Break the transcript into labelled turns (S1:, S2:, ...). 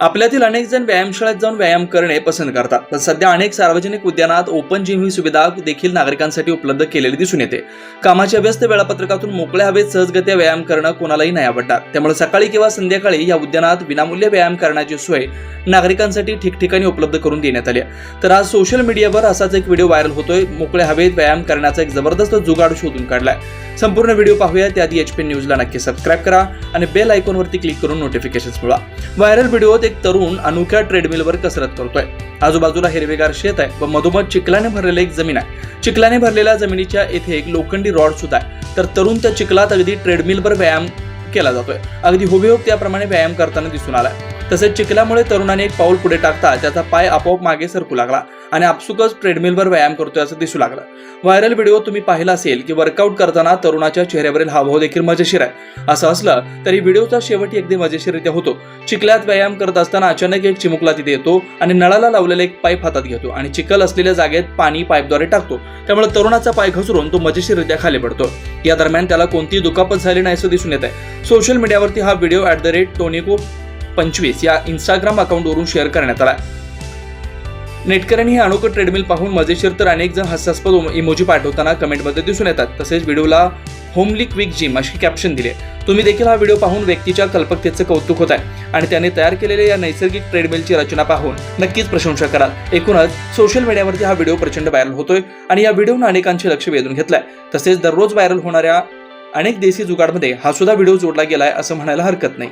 S1: आपल्यातील अनेक जण व्यायामशाळेत जाऊन व्यायाम करणे पसंत करतात. पण सध्या अनेक सार्वजनिक उद्यानात ओपन जिम ही सुविधा देखील नागरिकांसाठी उपलब्ध केलेली दिसून येते. कामाच्या व्यस्त वेळापत्रकातून मोकळ्या हवेत सहजगत्या व्यायाम करणं कोणालाही नाही आवडणार. त्यामुळे सकाळी किंवा संध्याकाळी या उद्यानात विनामूल्य व्यायाम करण्याची सोय नागरिकांसाठी ठिकठिकाणी उपलब्ध करून देण्यात आली आहे. तर आज सोशल मीडियावर असाच एक व्हिडिओ व्हायरल होतोय. मोकळ्या हवेत व्यायाम करण्याचा एक जबरदस्त जुगाड शोधून काढलाय. संपूर्ण व्हिडिओ पाहूया. त्याआधी एच पी न्यूजला नक्की सबस्क्राईब करा आणि बेल आयकॉनवरती क्लिक करून नोटिफिकेशन मिळवा. व्हायरल व्हिडिओत एक तरुण अनोख्या ट्रेडमिलवर कसरत करतोय. आजूबाजूला हिरवेगार शेत आहे व मधोमध चिखलाने भरलेलं एक जमीन आहे. चिखलाने भरलेल्या जमिनीच्या येथे एक लोखंडी रॉड सुद्धा आहे. तर तरुण त्या चिखलात अगदी ट्रेडमिलवर व्यायाम केला जातोय. अगदी हुबेहूब त्याप्रमाणे व्यायाम करताना दिसून आलाय. तसेच चिखलामुळे तरुणाने एक पाऊल पुढे टाकता त्याचा पाय आपोआप मागे सरकू लागला आणि आपसुकच ट्रेडमिलवर व्यायाम करतोय असं दिसू लागलं. व्हायरल व्हिडिओ तुम्ही पाहिला असेल की वर्कआउट करताना तरुणाच्या चेहऱ्यावरील हावभाव देखील मजेशीर आहे. असं असलं तरी व्हिडिओचा शेवटी अगदी मजेशीररित्या होतो. चिखल्यात व्यायाम करत असताना अचानक एक चिमुकला तिथे येतो आणि नळाला लावलेला एक पाईप हातात घेतो आणि चिखल असलेल्या जागेत पाणी पाईपद्वारे टाकतो. त्यामुळे तरुणाचा पाय घसरून तो मजेशीररित्या खाली पडतो. या दरम्यान त्याला कोणतीही दुखापत झाली नाही असं दिसून येत आहे सोशल मीडियावरती हा व्हिडिओ ॲट द रेट टोनिको पंचवीस या इंस्टाग्राम अकाउंटवरून शेअर करण्यात आला नेटकऱ्यांनी हे अनोखं ट्रेडमिल पाहून मजेशीर तर अनेक जण हास्यास्पद इमोजी पाठवताना कमेंटमध्ये दिसून येतात. तसेच व्हिडिओला होमली क्विक जिम अशी कॅप्शन दिले तुम्ही देखील हा व्हिडिओ पाहून व्यक्तीच्या कल्पकतेचं कौतुक होत आहे आणि त्याने तयार केलेल्या या नैसर्गिक ट्रेडमिलची रचना पाहून नक्कीच प्रशंसा कराल. एकूणच सोशल मीडियावरती हा व्हिडिओ प्रचंड व्हायरल होतोय आणि या व्हिडिओनं अनेकांचे लक्ष वेधून घेतलंय. तसेच दररोज व्हायरल होणाऱ्या अनेक देशी जुगाडमध्ये हा सुद्धा व्हिडिओ जोडला गेलाय असं म्हणायला हरकत नाही.